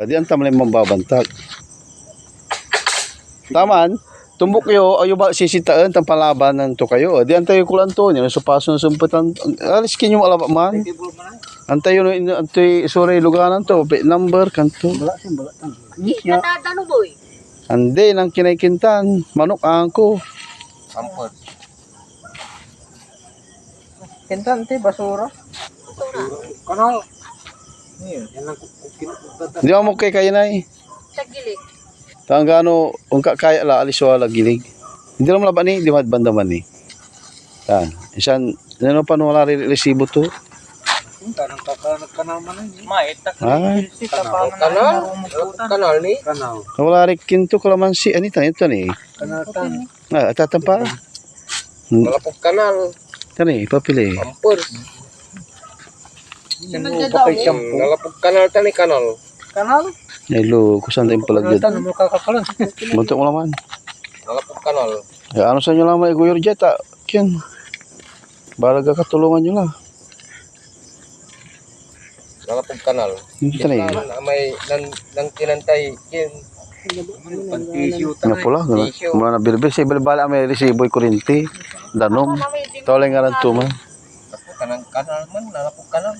Di ang tamlay mambabantag. Taman, tumbok yo ayo ba sisitaan tang palabanan to kayo. Di antay ko lang to, ni so paso na sumputan. Alis kinyo alaba man. Antay yo antay sore luganan to, number kanto. Natadano boy. Ande nang kinaikintan, manok angko. Sampot. Kentante, basura. Kanal. Yan lang kukin. Di mo kay kay nay. Sa gilid. Tanggano, kung kaya la alis wala gilig. Hindi naman laban ni, di man banda man ni. Tan, isan ano pa wala resibo to? Kanang kakanag kanal man ni. Maitak Ah, Kanal. Kanal. Kanal ni. Kanal. wala rin kinto kalamansi ani tan ito ni. Kanal tan. Ah, atatan pa. Hmm, Malapog kanal. Tani, papili. Bakay shampoo. Nalapog kanal tan ni kanal. Kanal? Hello, kusan tayong palagyan. Tan mo kakakalan. Mo. Nalapog kanal. Eh, ano sa inyo lang may guyor jeta? Kyan. Balaga katulungan nyo lang. Nalapog kanal. Hindi tani. may nang nang kinantay kin. Pantisyo Nga pula, gano'n. Mula na bilbil. Sa ibalbala may resibo kurinti. Danom. Tawalay nga lang tuman. Kanang kanal man, nalapog kanal.